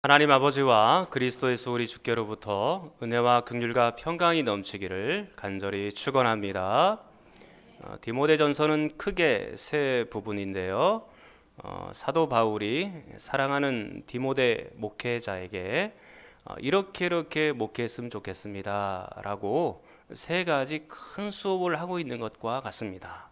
하나님 아버지와 그리스도 예수 우리 주께로부터 은혜와 긍휼과 평강이 넘치기를 간절히 축원합니다. 어, 디모데전서는 크게 세 부분인데요. 어, 사도 바울이 사랑하는 디모데 목회자에게 어, 이렇게 이렇게 목회했으면 좋겠습니다라고 세 가지 큰 수업을 하고 있는 것과 같습니다.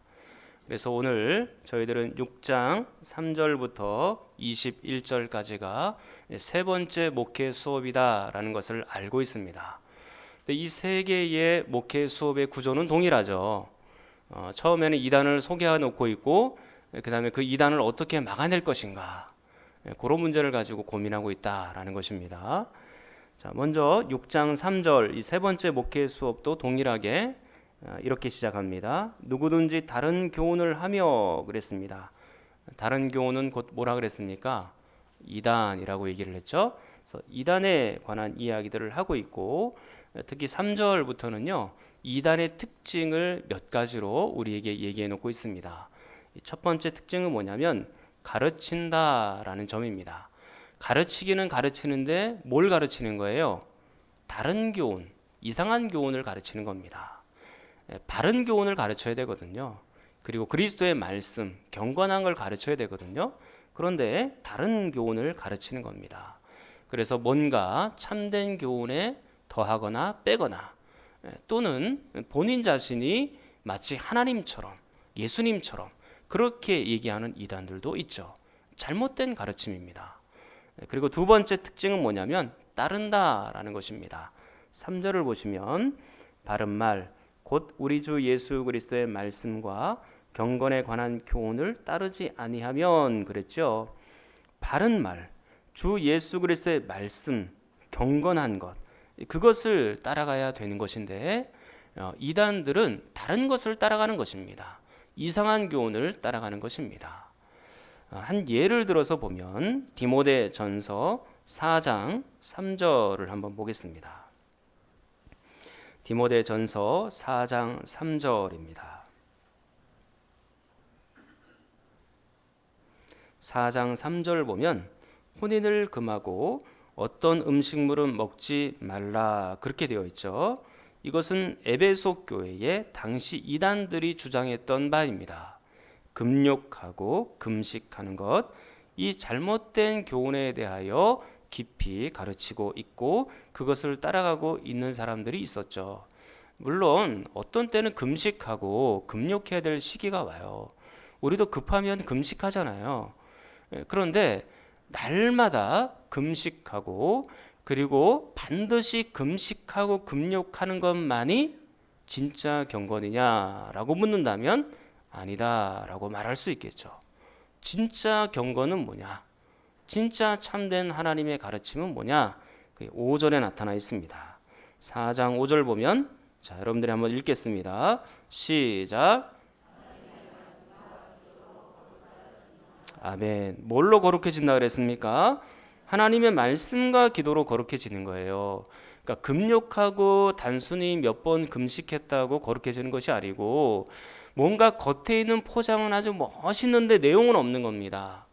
그래서 오늘 저희들은 6장 3절부터 21절까지가 세 번째 목회 수업이다라는 것을 알고 있습니다. 이 세 개의 목회 수업의 구조는 동일하죠. 어, 처음에는 이단을 소개해 놓고 있고 그 다음에 그 이단을 어떻게 막아낼 것인가 예, 그런 문제를 가지고 고민하고 있다라는 것입니다. 자, 먼저 6장 3절 이 세 번째 목회 수업도 동일하게 어, 이렇게 시작합니다. 누구든지 다른 교훈을 하며 그랬습니다. 다른 교훈은 곧 뭐라 그랬습니까? 이단이라고 얘기를 했죠. 그래서 이단에 관한 이야기들을 하고 있고 특히 3절부터는요. 이단의 특징을 몇 가지로 우리에게 얘기해 놓고 있습니다. 첫 번째 특징은 뭐냐면 가르친다라는 점입니다. 가르치기는 가르치는데 뭘 가르치는 거예요? 다른 교훈, 이상한 교훈을 가르치는 겁니다. 예, 바른 교훈을 가르쳐야 되거든요. 그리고 그리스도의 말씀, 경건한 걸 가르쳐야 되거든요. 그런데 다른 교훈을 가르치는 겁니다. 그래서 뭔가 참된 교훈에 더하거나 빼거나 예, 또는 본인 자신이 마치 하나님처럼 예수님처럼 그렇게 얘기하는 이단들도 있죠. 잘못된 가르침입니다. 예, 그리고 두 번째 특징은 뭐냐면 따른다라는 것입니다. 3절을 보시면 바른 말, 곧 우리 주 예수 그리스도의 말씀과 경건에 관한 교훈을 따르지 아니하면 그랬죠. 바른 말, 주 예수 그리스도의 말씀, 경건한 것 그것을 따라가야 되는 것인데 어, 이단들은 다른 것을 따라가는 것입니다. 이상한 교훈을 따라가는 것입니다. 어, 한 예를 들어서 보면 디모데 전서 4장 3절을 한번 보겠습니다. 디모데 전서 4장 3절입니다. 4장 3절 보면 혼인을 금하고 어떤 음식물은 먹지 말라 그렇게 되어 있죠. 이것은 에베소 교회의 당시 이단들이 주장했던 바입니다. 금욕하고 금식하는 것, 이 잘못된 교훈에 대하여 깊이 가르치고 있고 그것을 따라가고 있는 사람들이 있었죠. 물론 어떤 때는 금식하고 금욕해야 될 시기가 와요. 우리도 급하면 금식하잖아요. 예, 그런데 날마다 금식하고 그리고 반드시 금식하고 금욕하는 것만이 진짜 경건이냐라고 묻는다면 아니다라고 말할 수 있겠죠. 진짜 경건은 뭐냐? 진짜 참된 하나님의 가르침은 뭐냐? 5절에 나타나 있습니다. 4장 5절 보면 자, 여러분들이 한번 읽겠습니다. 시작. 아멘. 뭘로 거룩해진다 그랬습니까? 하나님의 말씀과 기도로 거룩해지는 거예요. 그러니까 금욕하고 단순히 몇 번 금식했다고 거룩해지는 것이 아니고 뭔가 겉에 있는 포장은 아주 멋있는데 내용은 없는 겁니다.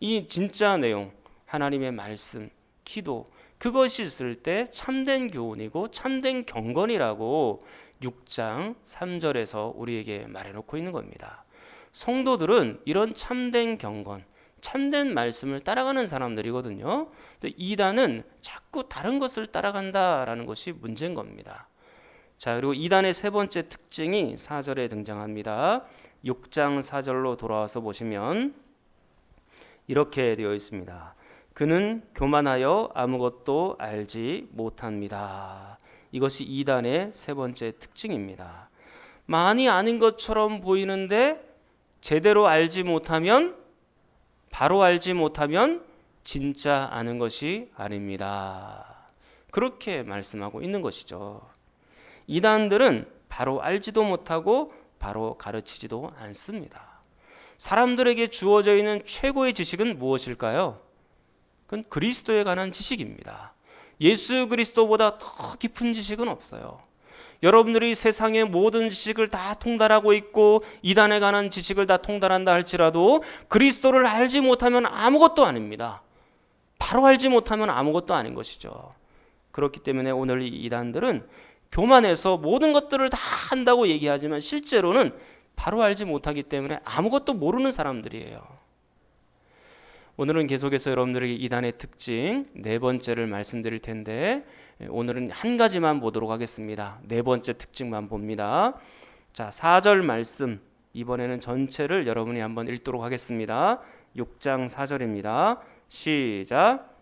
이 진짜 내용, 하나님의 말씀, 기도, 그것이 있을 때 참된 교훈이고 참된 경건이라고 6장 3절에서 우리에게 말해놓고 있는 겁니다. 성도들은 이런 참된 경건, 참된 말씀을 따라가는 사람들이거든요. 근데 이단은 자꾸 다른 것을 따라간다라는 것이 문제인 겁니다. 자, 그리고 이단의 세 번째 특징이 4절에 등장합니다. 6장 4절로 돌아와서 보시면 이렇게 되어 있습니다. 그는 교만하여 아무것도 알지 못합니다. 이것이 이단의 세 번째 특징입니다. 많이 아는 것처럼 보이는데 제대로 알지 못하면 바로 알지 못하면 진짜 아는 것이 아닙니다. 그렇게 말씀하고 있는 것이죠. 이단들은 바로 알지도 못하고 바로 가르치지도 않습니다. 사람들에게 주어져 있는 최고의 지식은 무엇일까요? 그건 그리스도에 관한 지식입니다. 예수 그리스도보다 더 깊은 지식은 없어요. 여러분들이 세상의 모든 지식을 다 통달하고 있고 이단에 관한 지식을 다 통달한다 할지라도 그리스도를 알지 못하면 아무것도 아닙니다. 바로 알지 못하면 아무것도 아닌 것이죠. 그렇기 때문에 오늘 이 이단들은 교만해서 모든 것들을 다 한다고 얘기하지만 실제로는 바로 알지 못하기 때문에 아무것도 모르는 사람들이에요. 오늘은 계속해서 여러분들에게 이단의 특징 네 번째를 말씀드릴 텐데 오늘은 한 가지만 보도록 하겠습니다. 네 번째 특징만 봅니다. 자, 4절 말씀 이번에는 전체를 여러분이 한번 읽도록 하겠습니다. 6장 4절입니다. 시작.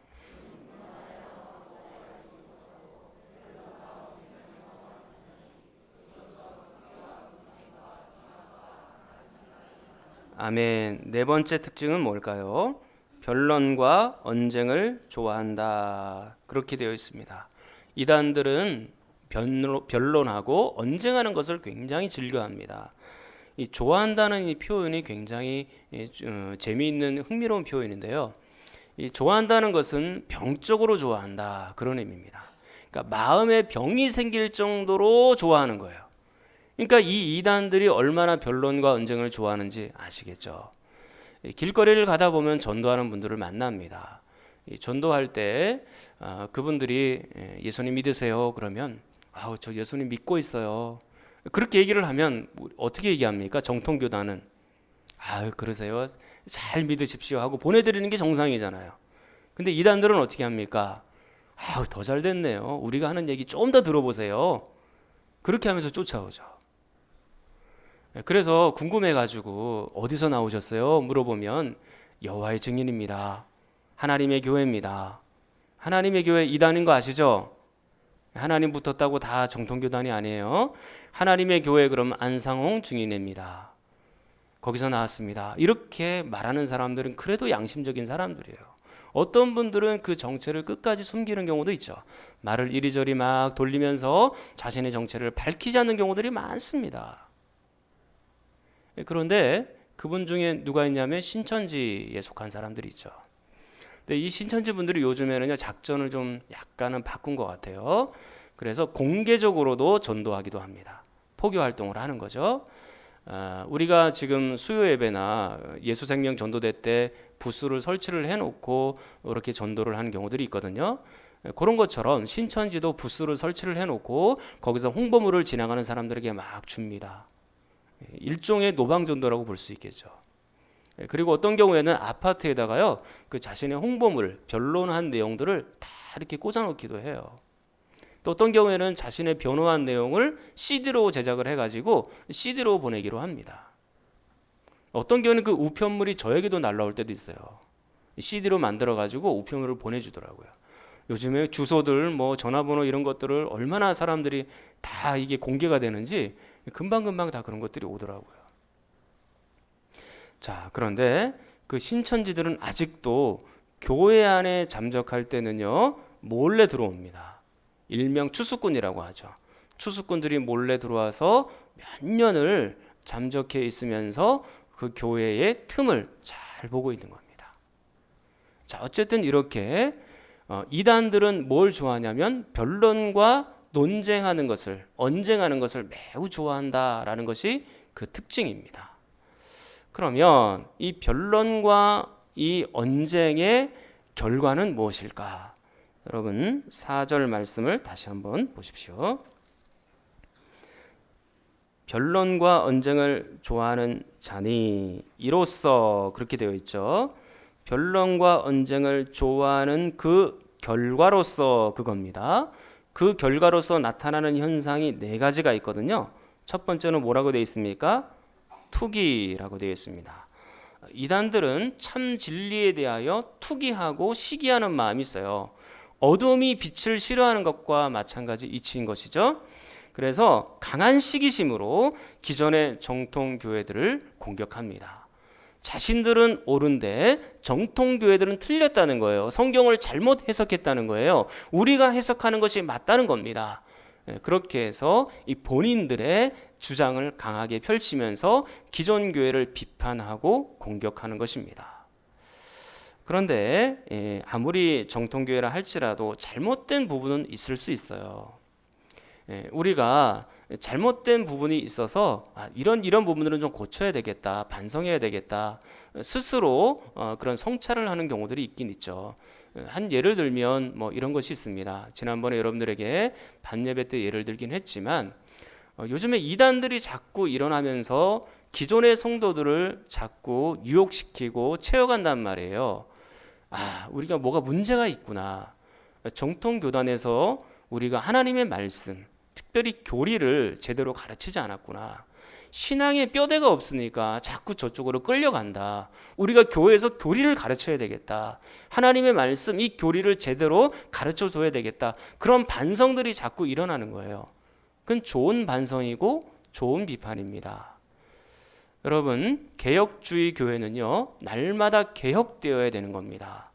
아멘. 네 번째 특징은 뭘까요? 변론과 언쟁을 좋아한다. 그렇게 되어 있습니다. 이단들은 변론, 변론하고 언쟁하는 것을 굉장히 즐겨합니다. 이 좋아한다는 이 표현이 굉장히 예, 어, 재미있는 흥미로운 표현인데요. 이 좋아한다는 것은 병적으로 좋아한다 그런 의미입니다. 그러니까 마음에 병이 생길 정도로 좋아하는 거예요. 그러니까 이 이단들이 얼마나 변론과 언쟁을 좋아하는지 아시겠죠? 길거리를 가다 보면 전도하는 분들을 만납니다. 전도할 때 아, 그분들이 예, 예수님 믿으세요 그러면 아우 저 예수님 믿고 있어요. 그렇게 얘기를 하면 뭐 어떻게 얘기합니까? 정통교단은 아유 그러세요. 잘 믿으십시오 하고 보내드리는 게 정상이잖아요. 근데 이단들은 어떻게 합니까? 아우 더 잘 됐네요. 우리가 하는 얘기 좀 더 들어보세요. 그렇게 하면서 쫓아오죠. 예, 그래서 궁금해가지고 어디서 나오셨어요? 물어보면 여호와의 증인입니다. 하나님의 교회입니다. 하나님의 교회 이단인 거 아시죠? 하나님 붙었다고 다 정통교단이 아니에요. 하나님의 교회 그럼 안상홍 증인입니다. 거기서 나왔습니다. 이렇게 말하는 사람들은 그래도 양심적인 사람들이에요. 어떤 분들은 그 정체를 끝까지 숨기는 경우도 있죠. 말을 이리저리 막 돌리면서 자신의 정체를 밝히지 않는 경우들이 많습니다. 그런데 그분 중에 누가 있냐면 신천지에 속한 사람들이 있죠. 근데 이 신천지 분들이 요즘에는요 작전을 좀 약간은 바꾼 것 같아요. 그래서 공개적으로도 전도하기도 합니다. 포교 활동을 하는 거죠. 어, 우리가 지금 수요 예배나 예수생명 전도대 때 부스를 설치를 해놓고 이렇게 전도를 하는 경우들이 있거든요. 그런 것처럼 신천지도 부스를 설치를 해놓고 거기서 홍보물을 지나가는 사람들에게 막 줍니다. 일종의 노방 전도라고 볼 수 있겠죠. 그리고 어떤 경우에는 아파트에다가요 그 자신의 홍보물 변론한 내용들을 다 이렇게 꽂아놓기도 해요. 또 어떤 경우에는 자신의 변호한 내용을 CD로 제작을 해가지고 CD로 보내기로 합니다. 어떤 경우는 그 우편물이 저에게도 날라올 때도 있어요. CD로 만들어가지고 우편물을 보내주더라고요. 요즘에 주소들, 뭐 전화번호 이런 것들을 얼마나 사람들이 다 이게 공개가 되는지 금방금방 다 그런 것들이 오더라고요. 자, 그런데 그 신천지들은 아직도 교회 안에 잠적할 때는요, 몰래 들어옵니다. 일명 추수꾼이라고 하죠. 추수꾼들이 몰래 들어와서 몇 년을 잠적해 있으면서 그 교회의 틈을 잘 보고 있는 겁니다. 자, 어쨌든 이렇게 어, 이단들은 뭘 좋아하냐면 변론과 논쟁하는 것을 언쟁하는 것을 매우 좋아한다라는 것이 그 특징입니다. 그러면 이 변론과 이 언쟁의 결과는 무엇일까? 여러분 4절 말씀을 다시 한번 보십시오. 변론과 언쟁을 좋아하는 자니 이로써 그렇게 되어 있죠. 변론과 언쟁을 좋아하는 그 결과로서 그겁니다. 그 결과로서 나타나는 현상이 네 가지가 있거든요. 첫 번째는 뭐라고 되어 있습니까? 투기라고 되어 있습니다. 이단들은 참 진리에 대하여 투기하고 시기하는 마음이 있어요. 어둠이 빛을 싫어하는 것과 마찬가지 이치인 것이죠. 그래서 강한 시기심으로 기존의 정통 교회들을 공격합니다. 자신들은 옳은데 정통 교회들은 틀렸다는 거예요. 성경을 잘못 해석했다는 거예요. 우리가 해석하는 것이 맞다는 겁니다. 예, 그렇게 해서 이 본인들의 주장을 강하게 펼치면서 기존 교회를 비판하고 공격하는 것입니다. 그런데 예, 아무리 정통 교회라 할지라도 잘못된 부분은 있을 수 있어요. 예, 우리가 잘못된 부분이 있어서 아, 이런 이런 부분들은 좀 고쳐야 되겠다, 반성해야 되겠다 스스로 어, 그런 성찰을 하는 경우들이 있긴 있죠. 한 예를 들면 뭐 이런 것이 있습니다. 지난번에 여러분들에게 반예배 때 예를 들긴 했지만 어, 요즘에 이단들이 자꾸 일어나면서 기존의 성도들을 자꾸 유혹시키고 채워간단 말이에요. 아, 우리가 뭐가 문제가 있구나. 정통 교단에서 우리가 하나님의 말씀, 특별히 교리를 제대로 가르치지 않았구나. 신앙의 뼈대가 없으니까 자꾸 저쪽으로 끌려간다. 우리가 교회에서 교리를 가르쳐야 되겠다. 하나님의 말씀, 이 교리를 제대로 가르쳐 줘야 되겠다. 그런 반성들이 자꾸 일어나는 거예요. 그건 좋은 반성이고 좋은 비판입니다. 여러분, 개혁주의 교회는요, 날마다 개혁되어야 되는 겁니다.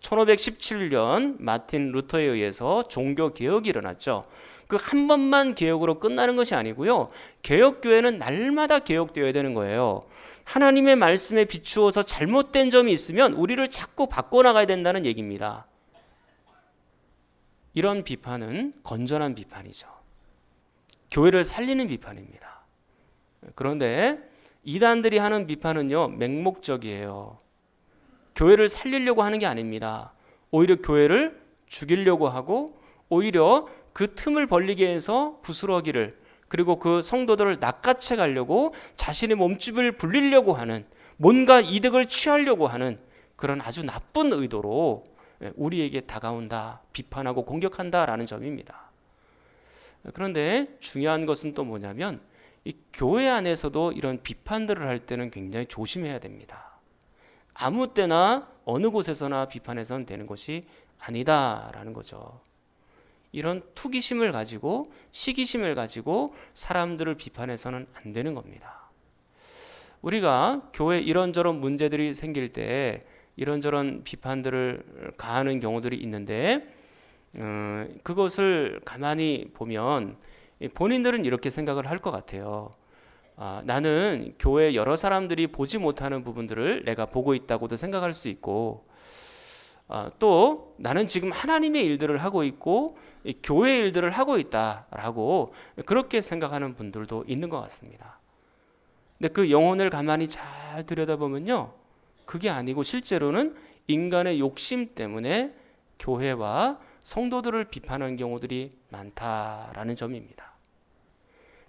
1517년 마틴 루터에 의해서 종교 개혁이 일어났죠. 그 한 번만 개혁으로 끝나는 것이 아니고요. 개혁 교회는 날마다 개혁되어야 되는 거예요. 하나님의 말씀에 비추어서 잘못된 점이 있으면 우리를 자꾸 바꿔 나가야 된다는 얘기입니다. 이런 비판은 건전한 비판이죠. 교회를 살리는 비판입니다. 그런데 이단들이 하는 비판은요, 맹목적이에요. 교회를 살리려고 하는 게 아닙니다. 오히려 교회를 죽이려고 하고 오히려 그 틈을 벌리게 해서 부스러기를 그리고 그 성도들을 낚아채 가려고 자신의 몸집을 불리려고 하는 뭔가 이득을 취하려고 하는 그런 아주 나쁜 의도로 우리에게 다가온다, 비판하고 공격한다라는 점입니다. 그런데 중요한 것은 또 뭐냐면 이 교회 안에서도 이런 비판들을 할 때는 굉장히 조심해야 됩니다. 아무 때나 어느 곳에서나 비판해서는 되는 것이 아니다라는 거죠. 이런 투기심을 가지고 시기심을 가지고 사람들을 비판해서는 안 되는 겁니다. 우리가 교회 이런저런 문제들이 생길 때 이런저런 비판들을 가하는 경우들이 있는데 어, 그것을 가만히 보면 본인들은 이렇게 생각을 할 것 같아요. 아, 나는 교회 여러 사람들이 보지 못하는 부분들을 내가 보고 있다고도 생각할 수 있고 아, 또 나는 지금 하나님의 일들을 하고 있고 교회 일들을 하고 있다라고 그렇게 생각하는 분들도 있는 것 같습니다. 근데 그 영혼을 가만히 잘 들여다보면요. 그게 아니고 실제로는 인간의 욕심 때문에 교회와 성도들을 비판하는 경우들이 많다라는 점입니다.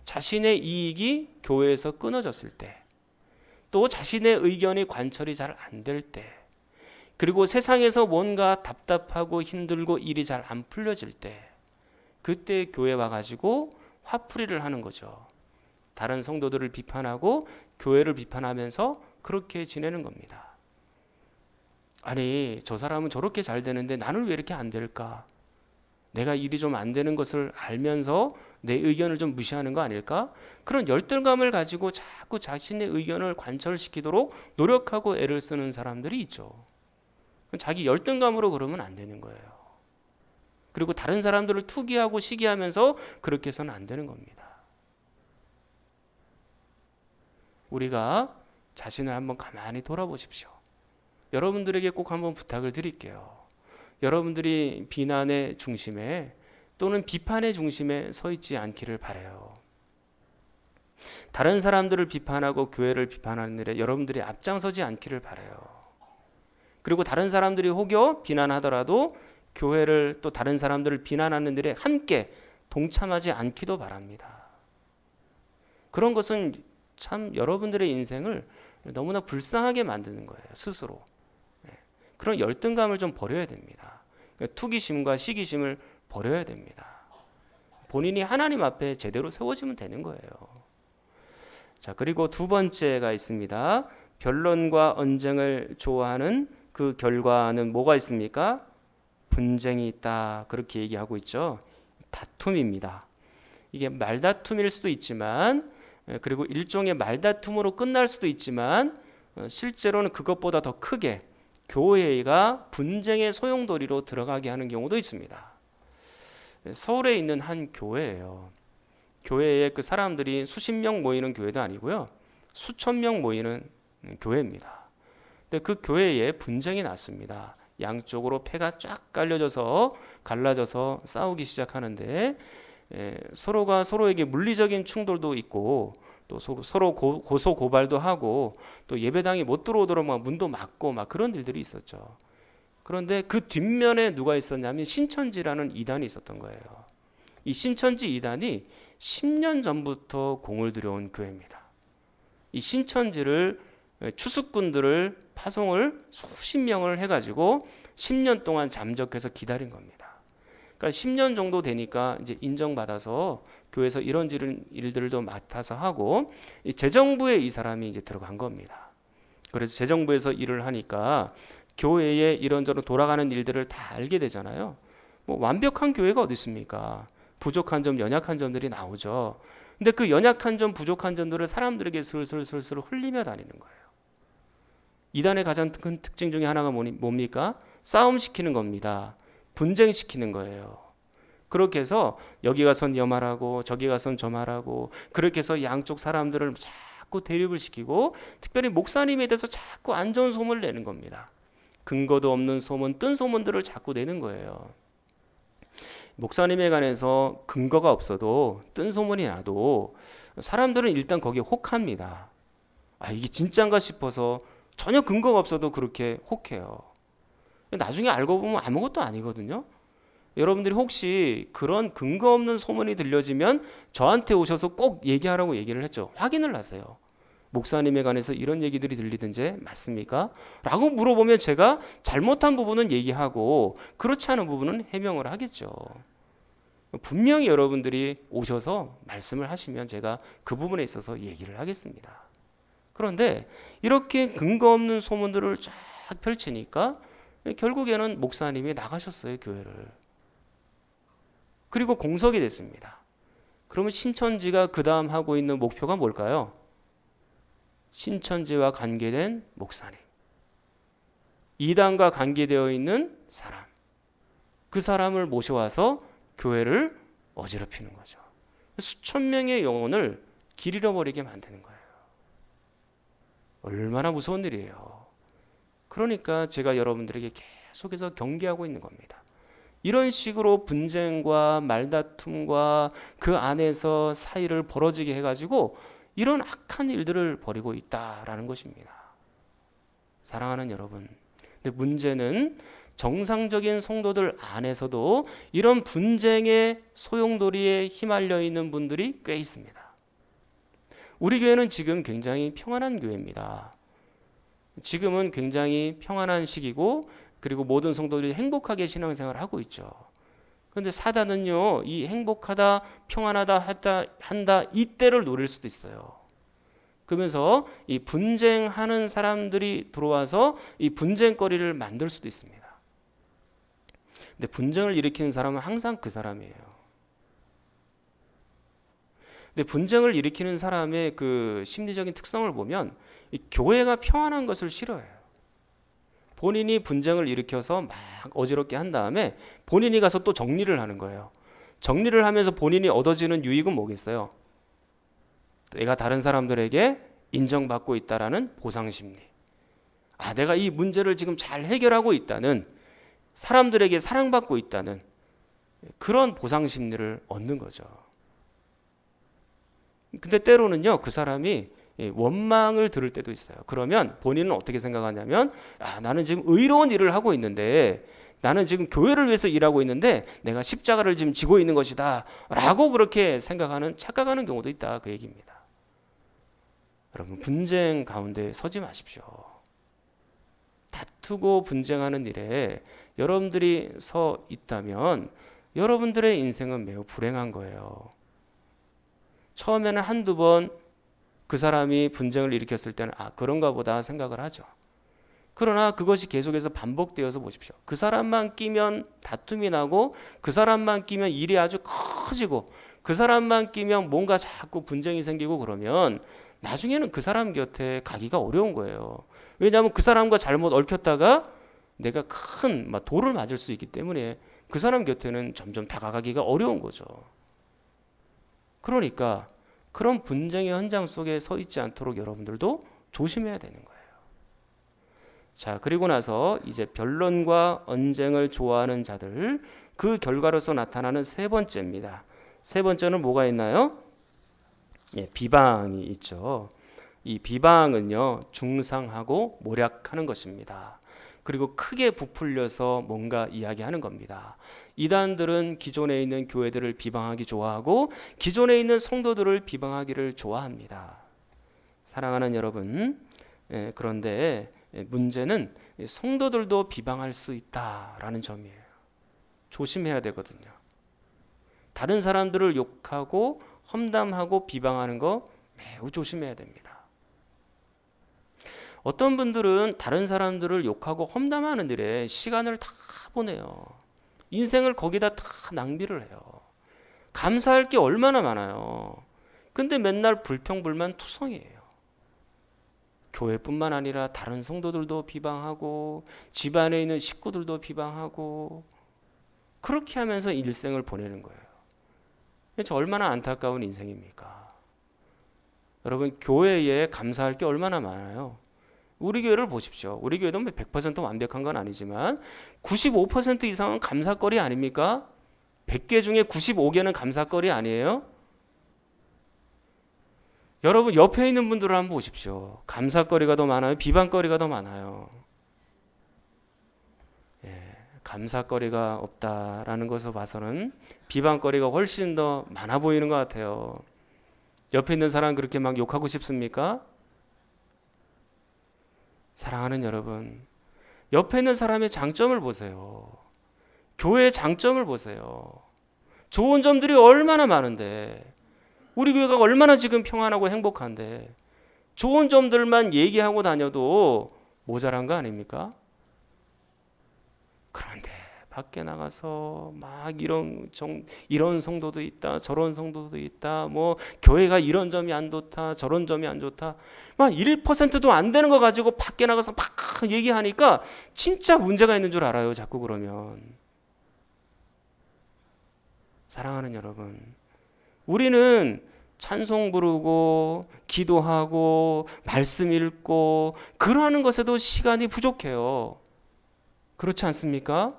자신의 이익이 교회에서 끊어졌을 때, 또 자신의 의견이 관철이 잘 안 될 때, 그리고 세상에서 뭔가 답답하고 힘들고 일이 잘 안 풀려질 때, 그때 교회 와가지고 화풀이를 하는 거죠. 다른 성도들을 비판하고 교회를 비판하면서 그렇게 지내는 겁니다. 아니, 저 사람은 저렇게 잘 되는데 나는 왜 이렇게 안 될까? 내가 일이 좀 안 되는 것을 알면서 내 의견을 좀 무시하는 거 아닐까? 그런 열등감을 가지고 자꾸 자신의 의견을 관철시키도록 노력하고 애를 쓰는 사람들이 있죠. 자기 열등감으로 그러면 안 되는 거예요. 그리고 다른 사람들을 투기하고 시기하면서 그렇게 해서는 안 되는 겁니다. 우리가 자신을 한번 가만히 돌아보십시오. 여러분들에게 꼭 한번 부탁을 드릴게요. 여러분들이 비난의 중심에 또는 비판의 중심에 서 있지 않기를 바래요. 다른 사람들을 비판하고 교회를 비판하는 일에 여러분들이 앞장서지 않기를 바래요. 그리고 다른 사람들이 혹여 비난하더라도 교회를 또 다른 사람들을 비난하는 일에 함께 동참하지 않기도 바랍니다. 그런 것은 참 여러분들의 인생을 너무나 불쌍하게 만드는 거예요, 스스로. 네. 그런 열등감을 좀 버려야 됩니다. 그러니까 투기심과 시기심을 버려야 됩니다. 본인이 하나님 앞에 제대로 세워지면 되는 거예요. 자, 그리고 두 번째가 있습니다. 변론과 언쟁을 좋아하는 그 결과는 뭐가 있습니까? 분쟁이 있다. 그렇게 얘기하고 있죠. 다툼입니다. 이게 말다툼일 수도 있지만 예, 그리고 일종의 말다툼으로 끝날 수도 있지만 어, 실제로는 그것보다 더 크게 교회가 분쟁의 소용돌이로 들어가게 하는 경우도 있습니다. 서울에 있는 한 교회예요. 교회에 그 사람들이 수십 명 모이는 교회도 아니고요. 수천 명 모이는 교회입니다. 근데 그 교회에 분쟁이 났습니다. 양쪽으로 패가 쫙 깔려져서 갈라져서 싸우기 시작하는데 에, 서로가 서로에게 물리적인 충돌도 있고 또 서로 고, 고소 고발도 하고 또 예배당이 못 들어오도록 막 문도 막고 막 그런 일들이 있었죠. 그런데 그 뒷면에 누가 있었냐면 신천지라는 이단이 있었던 거예요. 이 신천지 이단이 10년 전부터 공을 들여온 교회입니다. 이 신천지를 추수꾼들을 파송을 수십 명을 해가지고 10년 동안 잠적해서 기다린 겁니다. 그러니까 10년 정도 되니까 이제 인정받아서 교회에서 이런 질- 일들도 맡아서 하고 이 재정부에 이 사람이 이제 들어간 겁니다. 그래서 재정부에서 일을 하니까 교회에 이런저런 돌아가는 일들을 다 알게 되잖아요. 뭐 완벽한 교회가 어디 있습니까? 부족한 점, 연약한 점들이 나오죠. 근데 그 연약한 점, 부족한 점들을 사람들에게 슬슬슬슬 흘리며 다니는 거예요. 이단의 가장 큰 특징 중에 하나가 뭡니까? 싸움 시키는 겁니다. 분쟁 시키는 거예요. 그렇게 해서 여기 가선 여 말하고 저기 가선 저 말하고 그렇게 해서 양쪽 사람들을 자꾸 대립을 시키고 특별히 목사님에 대해서 자꾸 안 좋은 소문을 내는 겁니다. 근거도 없는 소문, 뜬 소문들을 자꾸 내는 거예요. 목사님에 관해서 근거가 없어도 뜬 소문이 나도 사람들은 일단 거기에 혹합니다. 아, 이게 진짠가 싶어서 전혀 근거가 없어도 그렇게 혹해요. 나중에 알고 보면 아무것도 아니거든요. 여러분들이 혹시 그런 근거 없는 소문이 들려지면 저한테 오셔서 꼭 얘기하라고 얘기를 했죠. 확인을 하세요. 목사님에 관해서 이런 얘기들이 들리든지 맞습니까? 라고 물어보면 제가 잘못한 부분은 얘기하고 그렇지 않은 부분은 해명을 하겠죠. 분명히 여러분들이 오셔서 말씀을 하시면 제가 그 부분에 있어서 얘기를 하겠습니다. 그런데 이렇게 근거 없는 소문들을 쫙 펼치니까 결국에는 목사님이 나가셨어요, 교회를. 그리고 공석이 됐습니다. 그러면 신천지가 그 다음 하고 있는 목표가 뭘까요? 신천지와 관계된 목사님. 이단과 관계되어 있는 사람. 그 사람을 모셔와서 교회를 어지럽히는 거죠. 수천 명의 영혼을 길 잃어버리게 만드는 거예요. 얼마나 무서운 일이에요. 그러니까 제가 여러분들에게 계속해서 경계하고 있는 겁니다. 이런 식으로 분쟁과 말다툼과 그 안에서 사이를 벌어지게 해가지고 이런 악한 일들을 벌이고 있다라는 것입니다. 사랑하는 여러분. 근데 문제는 정상적인 성도들 안에서도 이런 분쟁의 소용돌이에 휘말려 있는 분들이 꽤 있습니다. 우리 교회는 지금 굉장히 평안한 교회입니다. 지금은 굉장히 평안한 시기고 그리고 모든 성도들이 행복하게 신앙생활을 하고 있죠. 그런데 사단은요, 이 행복하다, 평안하다 한다, 이때를 노릴 수도 있어요. 그러면서 이 분쟁하는 사람들이 들어와서 이 분쟁거리를 만들 수도 있습니다. 근데 분쟁을 일으키는 사람은 항상 그 사람이에요. 근데 분쟁을 일으키는 사람의 그 심리적인 특성을 보면 이 교회가 평안한 것을 싫어해요. 본인이 분쟁을 일으켜서 막 어지럽게 한 다음에 본인이 가서 또 정리를 하는 거예요. 정리를 하면서 본인이 얻어지는 유익은 뭐겠어요? 내가 다른 사람들에게 인정받고 있다라는 보상 심리. 아, 내가 이 문제를 지금 잘 해결하고 있다는 사람들에게 사랑받고 있다는 그런 보상 심리를 얻는 거죠. 근데 때로는요, 그 사람이 예, 원망을 들을 때도 있어요. 그러면 본인은 어떻게 생각하냐면, 아, 나는 지금 의로운 일을 하고 있는데, 나는 지금 교회를 위해서 일하고 있는데, 내가 십자가를 지금 지고 있는 것이다. 라고 그렇게 생각하는, 착각하는 경우도 있다. 그 얘기입니다. 여러분, 분쟁 가운데 서지 마십시오. 다투고 분쟁하는 일에 여러분들이 서 있다면, 여러분들의 인생은 매우 불행한 거예요. 처음에는 한두 번 그 사람이 분쟁을 일으켰을 때는 아 그런가 보다 생각을 하죠. 그러나 그것이 계속해서 반복되어서 보십시오. 그 사람만 끼면 다툼이 나고 그 사람만 끼면 일이 아주 커지고 그 사람만 끼면 뭔가 자꾸 분쟁이 생기고 그러면 나중에는 그 사람 곁에 가기가 어려운 거예요. 왜냐하면 그 사람과 잘못 얽혔다가 내가 큰막 돌을 맞을 수 있기 때문에 그 사람 곁에는 점점 다가가기가 어려운 거죠. 그러니까 그런 분쟁의 현장 속에 서 있지 않도록 여러분들도 조심해야 되는 거예요. 자, 그리고 나서 이제 변론과 언쟁을 좋아하는 자들 그 결과로서 나타나는 세 번째입니다. 세 번째는 뭐가 있나요? 예, 비방이 있죠. 이 비방은요, 중상하고 모략하는 것입니다. 그리고 크게 부풀려서 뭔가 이야기하는 겁니다. 이단들은 기존에 있는 교회들을 비방하기 좋아하고 기존에 있는 성도들을 비방하기를 좋아합니다. 사랑하는 여러분, 예, 그런데 문제는 성도들도 비방할 수 있다라는 점이에요. 조심해야 되거든요. 다른 사람들을 욕하고 험담하고 비방하는 거 매우 조심해야 됩니다. 어떤 분들은 다른 사람들을 욕하고 험담하는 일에 시간을 다 보내요. 인생을 거기다 다 낭비를 해요. 감사할 게 얼마나 많아요. 근데 맨날 불평불만 투성이에요. 교회뿐만 아니라 다른 성도들도 비방하고 집안에 있는 식구들도 비방하고 그렇게 하면서 일생을 보내는 거예요. 저 얼마나 안타까운 인생입니까? 여러분 교회에 감사할 게 얼마나 많아요. 우리 교회를 보십시오. 우리 교회도 100% 완벽한 건 아니지만 95% 이상은 감사거리 아닙니까? 100개 중에 95개는 감사거리 아니에요? 여러분 옆에 있는 분들을 한번 보십시오. 감사거리가 더 많아요? 비방거리가 더 많아요? 예, 감사거리가 없다라는 것을 봐서는 비방거리가 훨씬 더 많아 보이는 것 같아요. 옆에 있는 사람 그렇게 막 욕하고 싶습니까? 사랑하는 여러분, 옆에 있는 사람의 장점을 보세요. 교회의 장점을 보세요. 좋은 점들이 얼마나 많은데, 우리 교회가 얼마나 지금 평안하고 행복한데, 좋은 점들만 얘기하고 다녀도 모자란 거 아닙니까? 그런데 밖에 나가서 막 이런 정, 이런 성도도 있다, 저런 성도도 있다, 뭐 교회가 이런 점이 안 좋다, 저런 점이 안 좋다, 막 1%도 안 되는 거 가지고 밖에 나가서 막 얘기하니까 진짜 문제가 있는 줄 알아요, 자꾸 그러면. 사랑하는 여러분, 우리는 찬송 부르고 기도하고 말씀 읽고 그러하는 것에도 시간이 부족해요. 그렇지 않습니까?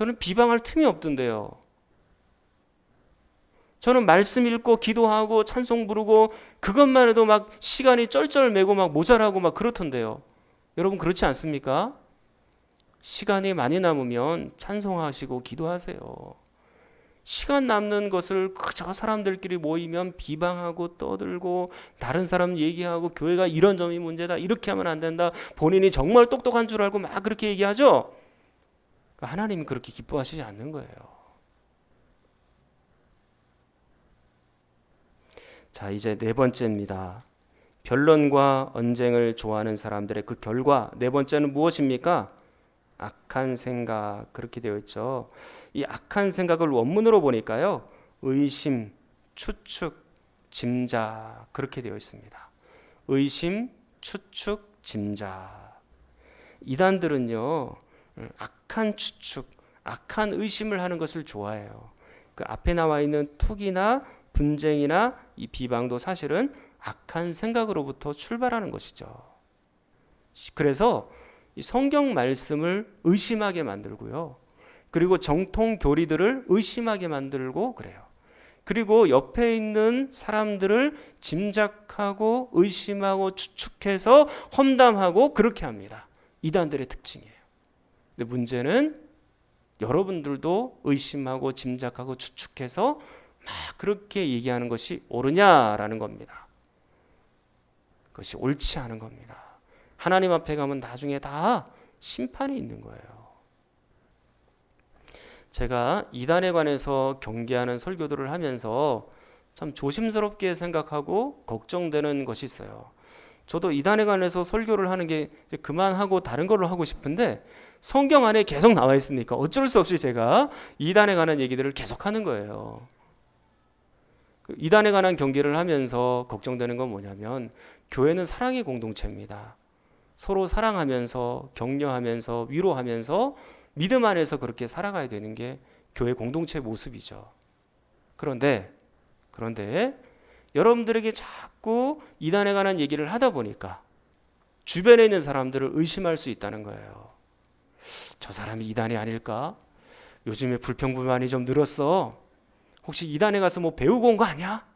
저는 비방할 틈이 없던데요. 저는 말씀 읽고 기도하고 찬송 부르고 그것만 해도 막 시간이 쩔쩔매고 막 모자라고 막 그렇던데요. 여러분 그렇지 않습니까? 시간이 많이 남으면 찬송하시고 기도하세요. 시간 남는 것을 그저 사람들끼리 모이면 비방하고 떠들고 다른 사람 얘기하고 교회가 이런 점이 문제다 이렇게 하면 안 된다 본인이 정말 똑똑한 줄 알고 막 그렇게 얘기하죠 하나님이 그렇게 기뻐하시지 않는 거예요 자 이제 네 번째입니다 변론과 언쟁을 좋아하는 사람들의 그 결과 네 번째는 무엇입니까? 악한 생각 그렇게 되어 있죠. 이 악한 생각을 원문으로 보니까요. 의심, 추측, 짐작 그렇게 되어 있습니다. 의심, 추측, 짐작. 이단들은요. 악 한 추측, 악한 의심을 하는 것을 좋아해요. 그 앞에 나와 있는 투기나 분쟁이나 이 비방도 사실은 악한 생각으로부터 출발하는 것이죠. 그래서 이 성경 말씀을 의심하게 만들고요. 그리고 정통 교리들을 의심하게 만들고 그래요. 그리고 옆에 있는 사람들을 짐작하고 의심하고 추측해서 험담하고 그렇게 합니다. 이단들의 특징이에요. 근데 문제는 여러분들도 의심하고 짐작하고 추측해서 막 그렇게 얘기하는 것이 옳으냐라는 겁니다. 그것이 옳지 않은 겁니다. 하나님 앞에 가면 나중에 다 심판이 있는 거예요. 제가 이단에 관해서 경계하는 설교들을 하면서 참 조심스럽게 생각하고 걱정되는 것이 있어요. 저도 이단에 관해서 설교를 하는 게 그만하고 다른 걸로 하고 싶은데 성경 안에 계속 나와 있으니까 어쩔 수 없이 제가 이단에 관한 얘기들을 계속 하는 거예요. 그 이단에 관한 경계를 하면서 걱정되는 건 뭐냐면 교회는 사랑의 공동체입니다. 서로 사랑하면서 격려하면서 위로하면서 믿음 안에서 그렇게 살아가야 되는 게 교회 공동체 모습이죠. 그런데 그런데 여러분들에게 자꾸 이단에 관한 얘기를 하다 보니까 주변에 있는 사람들을 의심할 수 있다는 거예요. 저 사람이 이단이 아닐까? 요즘에 불평불만이 좀 늘었어. 혹시 이단에 가서 뭐 배우고 온 거 아니야?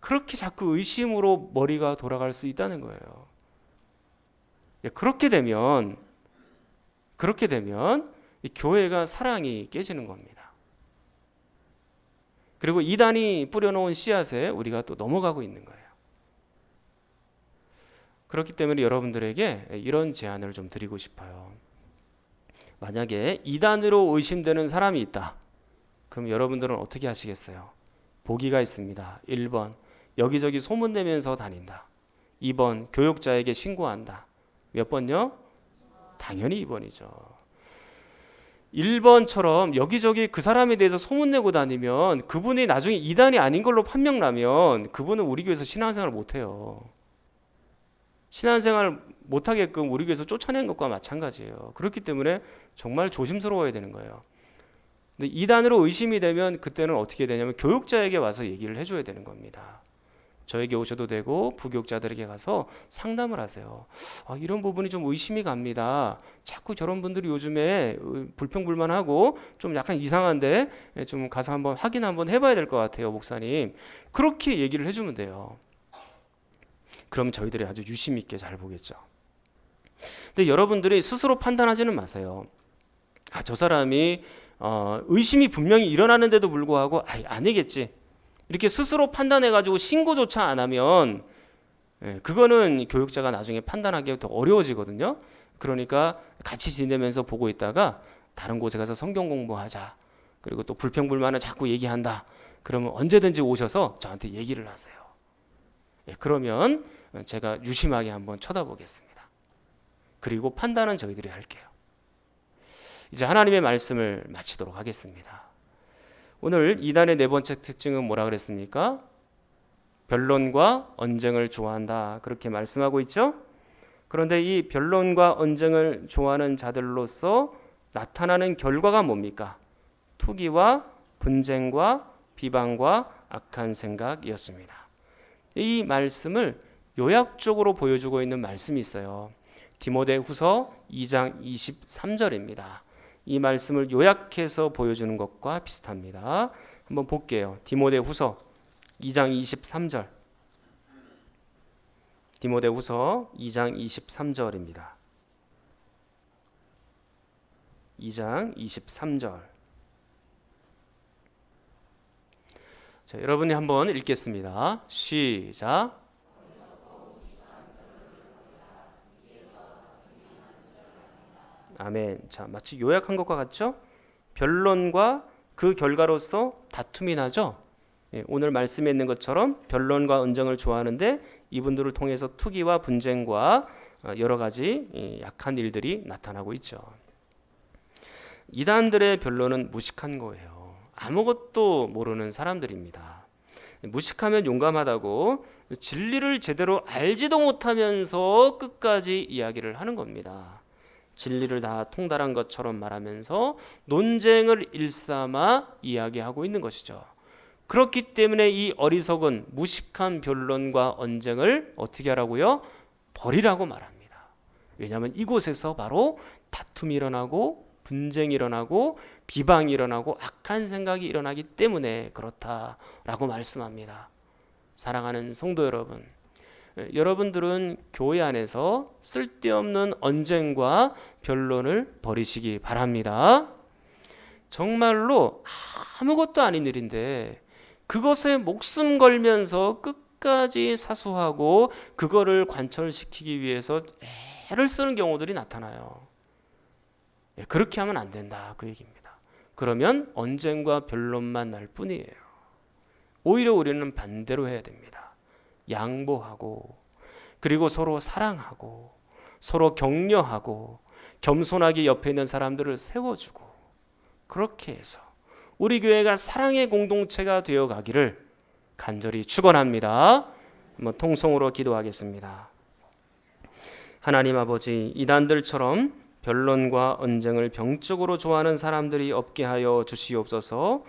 그렇게 자꾸 의심으로 머리가 돌아갈 수 있다는 거예요. 예, 그렇게 되면 그렇게 되면 이 교회가 사랑이 깨지는 겁니다. 그리고 이단이 뿌려놓은 씨앗에 우리가 또 넘어가고 있는 거예요. 그렇기 때문에 여러분들에게 이런 제안을 좀 드리고 싶어요. 만약에 이단으로 의심되는 사람이 있다. 그럼 여러분들은 어떻게 하시겠어요? 보기가 있습니다. 1번 여기저기 소문내면서 다닌다. 2번 교육자에게 신고한다. 몇 번요? 당연히 2번이죠. 1번처럼 여기저기 그 사람에 대해서 소문내고 다니면 그분이 나중에 이단이 아닌 걸로 판명나면 그분은 우리 교회에서 신앙생활 못 해요. 신앙생활 못 하게끔 우리 교회에서 쫓아낸 것과 마찬가지예요. 그렇기 때문에 정말 조심스러워야 되는 거예요. 근데 이단으로 의심이 되면 그때는 어떻게 되냐면 교육자에게 와서 얘기를 해줘야 되는 겁니다. 저에게 오셔도 되고 부교육자들에게 가서 상담을 하세요. 아, 이런 부분이 좀 의심이 갑니다. 자꾸 저런 분들이 요즘에 어, 불평불만하고 좀 약간 이상한데 예, 좀 가서 한번 확인 한번 해봐야 될 것 같아요, 목사님. 그렇게 얘기를 해주면 돼요. 그럼 저희들이 아주 유심 있게 잘 보겠죠. 근데 여러분들이 스스로 판단하지는 마세요. 아, 저 사람이 어, 의심이 분명히 일어나는데도 불구하고 아, 아니겠지. 이렇게 스스로 판단해 가지고 신고조차 안 하면 예, 그거는 교육자가 나중에 판단하기 더 어려워지거든요. 그러니까 같이 지내면서 보고 있다가 다른 곳에 가서 성경 공부하자. 그리고 또 불평불만을 자꾸 얘기한다. 그러면 언제든지 오셔서 저한테 얘기를 하세요. 예, 그러면 제가 유심하게 한번 쳐다보겠습니다. 그리고 판단은 저희들이 할게요. 이제 하나님의 말씀을 마치도록 하겠습니다. 오늘 이단의 네 번째 특징은 뭐라 그랬습니까? 변론과 언쟁을 좋아한다. 그렇게 말씀하고 있죠? 그런데 이 변론과 언쟁을 좋아하는 자들로서 나타나는 결과가 뭡니까? 투기와 분쟁과 비방과 악한 생각이었습니다. 이 말씀을 요약적으로 보여주고 있는 말씀이 있어요. 디모데 후서 2장 23절입니다. 이 말씀을 요약해서 보여주는 것과 비슷합니다. 한번 볼게요. 디모데 후서 2장 23절. 디모데 후서 2장 23절입니다. 2장 23절. 자, 여러분이 한번 읽겠습니다. 시작. 아멘. 자, 마치 요약한 것과 같죠? 변론과 그 결과로서 다툼이 나죠. 예, 오늘 말씀에 있는 것처럼 변론과 언쟁을 좋아하는데 이분들을 통해서 투기와 분쟁과 어, 여러 가지 약한 일들이 나타나고 있죠. 이단들의 변론은 무식한 거예요. 아무것도 모르는 사람들입니다. 무식하면 용감하다고 진리를 제대로 알지도 못하면서 끝까지 이야기를 하는 겁니다. 진리를 다 통달한 것처럼 말하면서 논쟁을 일삼아 이야기하고 있는 것이죠. 그렇기 때문에 이 어리석은 무식한 변론과 언쟁을 어떻게 하라고요? 버리라고 말합니다. 왜냐하면 이곳에서 바로 다툼이 일어나고 분쟁이 일어나고 비방이 일어나고 악한 생각이 일어나기 때문에 그렇다라고 말씀합니다. 사랑하는 성도 여러분, 예, 여러분들은 교회 안에서 쓸데없는 언쟁과 변론을 버리시기 바랍니다. 정말로 아무것도 아닌 일인데 그것에 목숨 걸면서 끝까지 사수하고 그거를 관철시키기 위해서 애를 쓰는 경우들이 나타나요. 예, 그렇게 하면 안 된다 그 얘기입니다. 그러면 언쟁과 변론만 날 뿐이에요. 오히려 우리는 반대로 해야 됩니다. 양보하고 그리고 서로 사랑하고 서로 격려하고 겸손하게 옆에 있는 사람들을 세워주고 그렇게 해서 우리 교회가 사랑의 공동체가 되어 가기를 간절히 축원합니다. 한번 통성으로 기도하겠습니다. 하나님 아버지 이단들처럼 변론과 언쟁을 병적으로 좋아하는 사람들이 없게 하여 주시옵소서.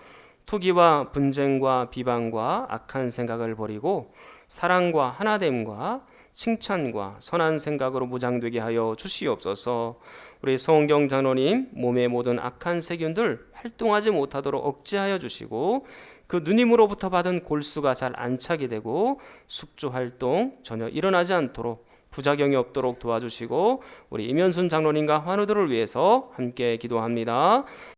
투기와 분쟁과 비방과 악한 생각을 버리고 사랑과 하나됨과 칭찬과 선한 생각으로 무장되게 하여 주시옵소서. 우리 성경 장로님 몸의 모든 악한 세균들 활동하지 못하도록 억제하여 주시고 그 누님으로부터 받은 골수가 잘 안착이 되고 숙주 활동 전혀 일어나지 않도록 부작용이 없도록 도와주시고 우리 임현순 장로님과 환우들을 위해서 함께 기도합니다.